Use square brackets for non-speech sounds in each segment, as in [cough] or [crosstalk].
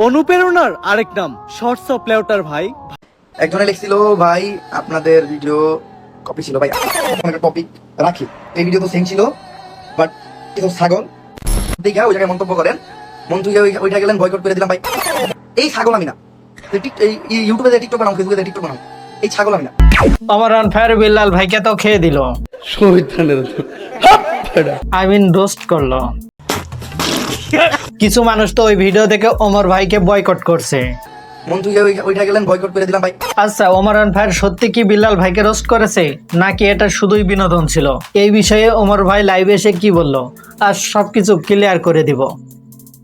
অনুপ্রেরণার আরেক নাম শর্টস অফ প্লেউটার ভাই। একজনে লিখছিল ভাই আপনাদের ভিডিও কপি ছিল। ভাই একটা টপিক রাখি। এই ভিডিও তো সেম ছিল বাট কিছু ছাগল। দেখে ওই জায়গায় মন্তব্য করেন। মন্ত্রী ওই- ওইটা গেলেন বয়কট করে দিলাম ভাই। এই ছাগল আমি না। এই ইউটিউবে টিকটক বানাও ফেসবুকে টিকটক বানাও এই ছাগল আমি না। আমার আনফায়ার বিল্লাল ভাইকে তো খেয়ে দিল। আই মিন রোস্ট করল। [laughs] কিছু মানুষ তো ওই ভিডিও দেখে ওমর ভাইকে বয়কট করছে। মন্ত্রী ওই- ওইটা গেলেন বয়কট করে দিলাম ভাই আচ্ছা ওমর আনফায়ার সত্যি কি বিল্লাল ভাইকে রোস্ট করেছে? নাকি এটা শুধুই বিনোদন ছিল? এই বিষয়ে ওমর ভাই লাইভে এসে কি বলল? আর সবকিছু ক্লিয়ার করে দিব।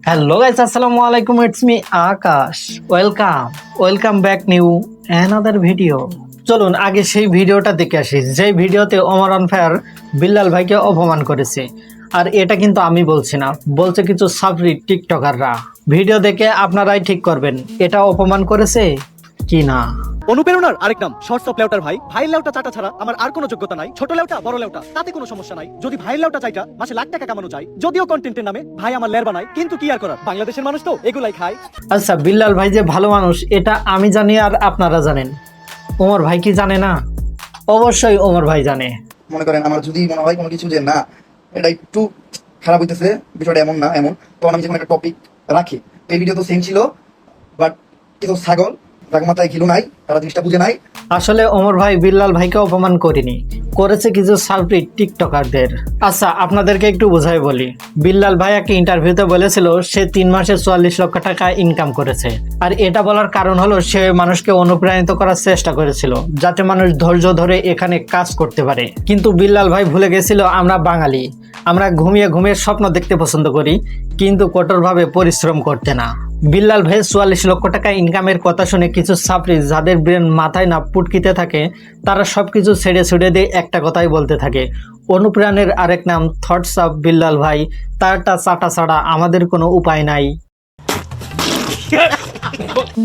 হ্যালো গাইস আসসালামু আলাইকুম it's me Akash. Welcome welcome back new another video চলুন আগে সেই ভিডিওটা দেখে আসি। যেই ভিডিওতে ওমর আনফায়ার বিল্লাল ভাইকে অপমান করেছে। আর এটা কিন্তু আমি বলছি না। বলছে কিছু সাবরি টিকটকাররা। ভিডিও দেখে আপনারাই ঠিক করবেন। এটা অপমান করেছে কি না? অনুপ্রেরণার আরেক নাম শর্টস অফ লেউটার ভাই। ভাই লেউটা চাটা ছাড়া আমার আর কোনো যোগ্যতা নাই। ছোট লেউটা বড় লেউটা তাতে কোনো সমস্যা নাই। যদি ভাই লেউটা চাইটা মাসে লাখ টাকা কামানো যায়। যদিও কন্টেন্টের নামে ভাই আমার লের বানায় কিন্তু কি আর করার? বাংলাদেশের মানুষ তো এগুলাই খায়। আচ্ছা বিল্লাল ভাই যে ভালো মানুষ এটা আমি জানি আর আপনারা জানেন। ওমর ভাই কি জানে না? অবশ্যই ওমর ভাই জানে। মনে করেন আমার যদি মনে হয় কোনো কিছু যে না এটা একটু খারাপ হইতেছে, বিষয়টা এমন না, এমন। তখন আমি যেমন একটা টপিক রাখি এই ভিডিও তো সেম ছিল বাট কিছু ছাগল, রাগমাথায় ঘিলু নাই। তারা জিনিসটা বুঝে নাই। আসলে ওমর ভাই বিল্লাল ভাইকে অপমান করিনি। করেছে কিছু সালপ্রিট টিকটকারদের। আচ্ছা আপনাদেরকে একটু বোঝাই বলি। বিল্লাল ভাই একটা ইন্টারভিউতে বলেছিল, সে তিন মাসে চুয়াল্লিশ লক্ষ টাকা ইনকাম করেছে। আর এটা বলার কারণ হলো, সে মানুষকে অনুপ্রাণিত করার চেষ্টা করেছিল, যাতে মানুষ ধৈর্য ধরে এখানে কাজ করতে পারে। কিন্তু বিল্লাল ভাই ভুলে গেছিল, আমরা বাঙালি। আমরা ঘুমিয়ে ঘুমিয়ে স্বপ্ন দেখতে পছন্দ করি, কিন্তু কঠোরভাবে পরিশ্রম করতে না। বিল্লাল ভাই চুয়াল্লিশ লক্ষ টাকা ইনকামের কথা শুনে কিছু সাপড়ি যাদের ব্রেন মাথায় না পুটকিতে থাকে তারা সব কিছু ছেড়ে ছুড়ে দিয়ে একটা কথাই বলতে থাকে। অনুপ্রাণের আরেক নাম থটস অফ বিল্লাল ভাই তারটা চাটা ছাড়া আমাদের কোনো উপায় নাই।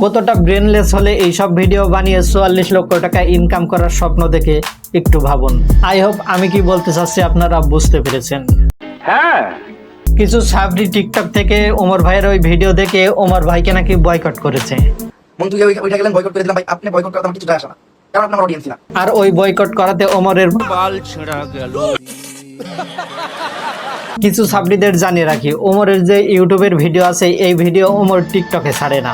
কতটা ব্রেনলেস হলে এইসব ভিডিও বানিয়ে চুয়াল্লিশ লক্ষ টাকা ইনকাম করার স্বপ্ন দেখে একটু ভাবুন। আই হোপ আমি কি বলতে চাচ্ছি আপনারা বুঝতে পেরেছেন। হ্যাঁ। কিছু সাবরি টিকটক থেকে ওমর ভাইয়ের ওই ভিডিও দেখে ওমর ভাইকে নাকি বয়কট করেছে। ওই- ওইটা গেলেন বয়কট করে দিলাম ভাই। আপনি বয়কট করতে আমার কিছু যায় আসে না। কারণ আপনার অডিয়েন্স না। আর ওই বয়কট করাতে ওমরের কিছু সাবরিদের জানিয়ে রাখি ওমরের যে ইউটিউবের ভিডিও আছে এই ভিডিও ওমর টিকটকে ছাড়ে না।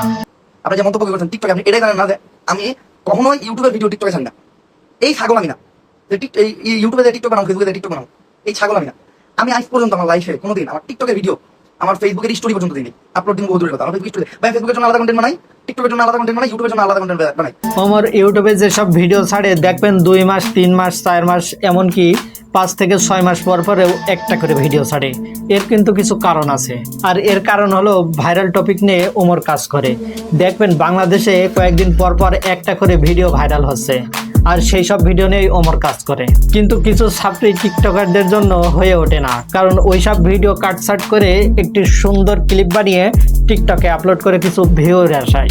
আপনি যে মন্তব্য করছেন টিকটকে আপনি এটাই জানেন না যে আমি কখনোই ইউটিউবের ভিডিও টিকটকে ছাড়ি না। এই ছাগল আমি না। এই ইউটিউবে যে টিকটক বানাও ফেসবুকে যে টিকটক বানাও এই ছাগল আমি না। আমি আজ পর্যন্ত আমার লাইফে কোনোদিন আমার টিকটকের ভিডিও আমার ফেসবুকের স্টোরি পর্যন্ত দিই আপলোড বহু দূরের কথা আমার ফেসবুক স্টোরি ভাই ফেসবুকের জন্য আলাদা কন্টেন্ট বানাই টিকটকের জন্য আলাদা কন্টেন্ট বানাই ইউটিউবের জন্য আলাদা কন্টেন্ট বানাই। ওমর ইউটিউবে যেসব ভিডিও ছাড়ে, দেখবেন দুই মাস, তিন মাস, চার মাস, এমনকি পাঁচ থেকে ছয় মাস পর পরেও একটা করে ভিডিও ছাড়ে। এর কিন্তু কিছু কারণ আছে। আর এর কারণ হলো ভাইরাল টপিক নিয়ে ওমর কাজ করে। দেখবেন বাংলাদেশে কয়েকদিন পর পর একটা করে ভিডিও ভাইরাল হচ্ছে। আর সেই সব ভিডিও নিয়েই ওমর কাজ করে। কিন্তু কিছু ছাত্রী টিকটকারদের জন্য হয়ে ওঠে না। কারণ ওই সব ভিডিও কাটসাট করে একটি সুন্দর ক্লিপ বানিয়ে টিকটকে আপলোড করে কিছু ভিউর আসায়।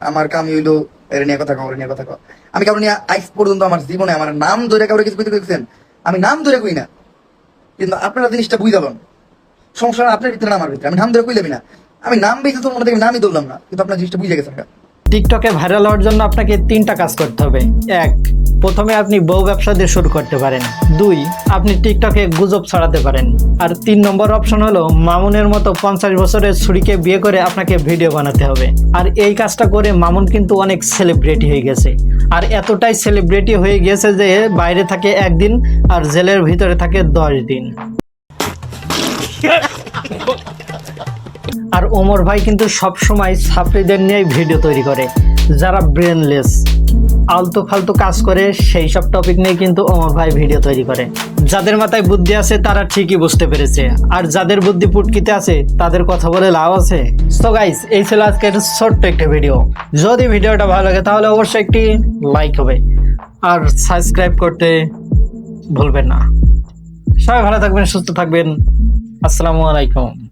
আমার কাম হইল, এর নিয়ে কথা কও নিয়ে কথা কও। আমি কারণ নিয়ে আজ পর্যন্ত আমার জীবনে আমার নাম ধরে কাউরে কিছু কইতে দেখছেন? আমি নাম ধরে কই না। কিন্তু আপনারা জিনিসটা বুঝতে পারেন সমস্যা আপনার ভিতরে না, আমার ভিতরে। আমি নাম ধরে কইলাম না। আমি নাম বেশি তো মনে দেখি নামই ধরলাম না। কিন্তু আপনার জিনিসটা বুঝে গেছেন গা। টিকটকে ভাইরাল হওয়ার জন্য আপনাকে তিনটা কাজ করতে হবে। এক, প্রথমে আপনি বউ ব্যবসা দিয়ে শুরু করতে পারেন। দুই, আপনি টিকটকে গুজব ছড়াতে পারেন। আর তিন নম্বর অপশন হলো, মামুনের মতো পঞ্চাশ বছরের ছুরিকে বিয়ে করে আপনাকে ভিডিও বানাতে হবে। আর এই কাজটা করে মামুন কিন্তু অনেক সেলিব্রিটি হয়ে গেছে। আর এতটাই সেলিব্রিটি হয়ে গেছে যে বাইরে থাকে একদিন আর জেলের ভিতরে থাকে দশ দিন। [laughs] আর ওমর ভাই কিন্তু সব সময় ছাত্রীদের নিয়ে ভিডিও তৈরি করে, যারা ব্রেনলেস আলতু ফালতু কাজ করে, সেই সব টপিক নিয়ে কিন্তু ওমর ভাই ভিডিও তৈরি করে। যাদের মাথায় বুদ্ধি আছে, তারা ঠিকই বুঝতে পেরেছে। আর যাদের বুদ্ধি পুটকিতে আছে, তাদের কথা বলে লাভ আছে। সো গাইস এই ছিল আজকের ছোট্ট একটা ভিডিও যদি ভিডিওটা ভালো লাগে, তাহলে অবশ্যই একটি লাইক হবে। আর সাবস্ক্রাইব করতে ভুলবেন না। সবাই ভালো থাকবেন, সুস্থ থাকবেন। আসসালামু আলাইকুম।